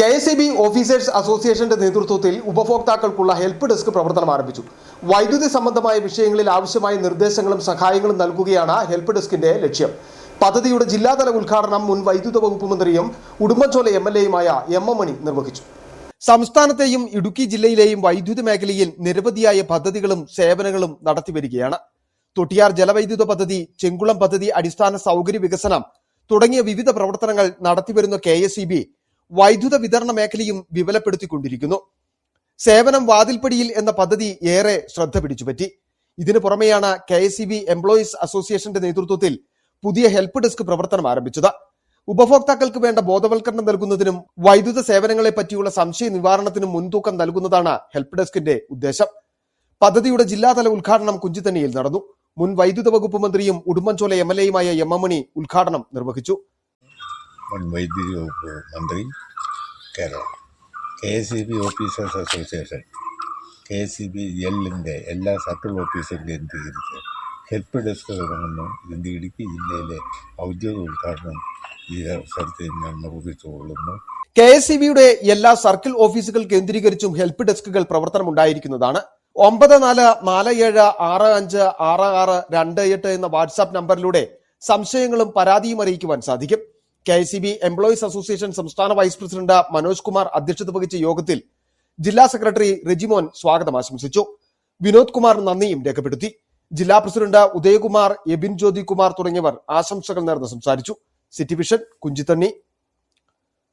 K S E B officers അസോസിയേഷന്റെ നേതൃത്വത്തിൽ ഉപഭോക്താക്കൾക്കുള്ള help desk പ്രവർത്തനം ആരംഭിച്ചു. വൈദ്യുതി സംബന്ധമായ വിഷയങ്ങളിൽ ആവശ്യമായ നിർദ്ദേശങ്ങളും സഹായങ്ങളും നൽകുകയാണ് ഹെൽപ്പ് ഡെസ്കിന്റെ ലക്ഷ്യം. പദ്ധതിയുടെ ജില്ലാതല ഉദ്ഘാടനം മുൻ വൈദ്യുത വകുപ്പ് മന്ത്രിയും ഉടുമ്പൻചോല എം എൽ എയുമായ എം എം മണി നിർവഹിച്ചു. സംസ്ഥാനത്തെയും ഇടുക്കി ജില്ലയിലെയും വൈദ്യുതി മേഖലയിൽ നിരവധിയായ പദ്ധതികളും സേവനങ്ങളും നടത്തിവരികയാണ് തൊട്ടിയാർ ജലവൈദ്യുത പദ്ധതി ചെങ്കുളം പദ്ധതി അടിസ്ഥാന സൗകര്യ വികസനം തുടങ്ങിയ വിവിധ പ്രവർത്തനങ്ങൾ നടത്തിവരുന്ന കെ എസ് വൈദ്യുത വിതരണ മേഖലയും വിപുലപ്പെടുത്തിക്കൊണ്ടിരിക്കുന്നു. സേവനം വാതിൽപ്പടിയിൽ എന്ന പദ്ധതി ഏറെ ശ്രദ്ധ പിടിച്ചുപറ്റി ഇതിനു പുറമെയാണ് കെ എസ് ബി എംപ്ലോയീസ് അസോസിയേഷന്റെ നേതൃത്വത്തിൽ പുതിയ ഹെൽപ്പ് ഡെസ്ക് പ്രവർത്തനം ആരംഭിച്ചത്. ഉപഭോക്താക്കൾക്ക് വേണ്ട ബോധവൽക്കരണം നൽകുന്നതിനും വൈദ്യുത സേവനങ്ങളെ പറ്റിയുള്ള സംശയ നിവാരണത്തിനും മുൻതൂക്കം നൽകുന്നതാണ് ഹെൽപ്പ് ഡെസ്കിന്റെ ഉദ്ദേശം. പദ്ധതിയുടെ ജില്ലാതല ഉദ്ഘാടനം കുഞ്ചിത്തണ്ണിയിൽ നടന്നു. മുൻ വൈദ്യുത വകുപ്പ് മന്ത്രിയും ഉടുമ്പൻചോല എം എൽ എയുമായ എം എം മണി ഉദ്ഘാടനം നിർവഹിച്ചു. മുൻ വൈദ്യുതി വകുപ്പ് മന്ത്രി Keralam. K S E B officers association K S E B എല്ലിന്റെ എല്ലാ സർക്കിൾ ഓഫീസും കേന്ദ്രീകരിച്ച് ഹെൽപ്പ് ഡെസ്ക് തുടങ്ങുന്നു. ഇതിന്റെ ഇടുക്കി ജില്ലയിലെ ഔദ്യോഗിക ഉദ്ഘാടനം ഈ അവസരത്തിൽ ഞാൻ നിർവഹിച്ചുകൊള്ളുന്നു. കെ എസ് ബിയുടെ എല്ലാ സർക്കിൾ ഓഫീസുകൾ കേന്ദ്രീകരിച്ചും ഹെൽപ്പ് ഡെസ്കുകൾ പ്രവർത്തനമുണ്ടായിരിക്കുന്നതാണ് ഒമ്പത് നാല് നാല് ഏഴ് ആറ് അഞ്ച് ആറ് ആറ് രണ്ട് എട്ട് എന്ന വാട്സാപ്പ് നമ്പറിലൂടെ സംശയങ്ങളും പരാതിയും അറിയിക്കുവാൻ സാധിക്കും. K I C B employees association സംസ്ഥാന വൈസ് പ്രസിഡന്റ് മനോജ് കുമാർ അധ്യക്ഷത വഹിച്ച യോഗത്തിൽ ജില്ലാ സെക്രട്ടറി റെജിമോൻ സ്വാഗതം ആശംസിച്ചു. വിനോദ് കുമാർ നന്ദിയും രേഖപ്പെടുത്തി. ജില്ലാ പ്രസിഡന്റ് ഉദയകുമാർ എബിൻ ജ്യോതി കുമാർ തുടങ്ങിയവർ ആശംസകൾ നേർന്ന് സംസാരിച്ചു. City vision Kunchithanni.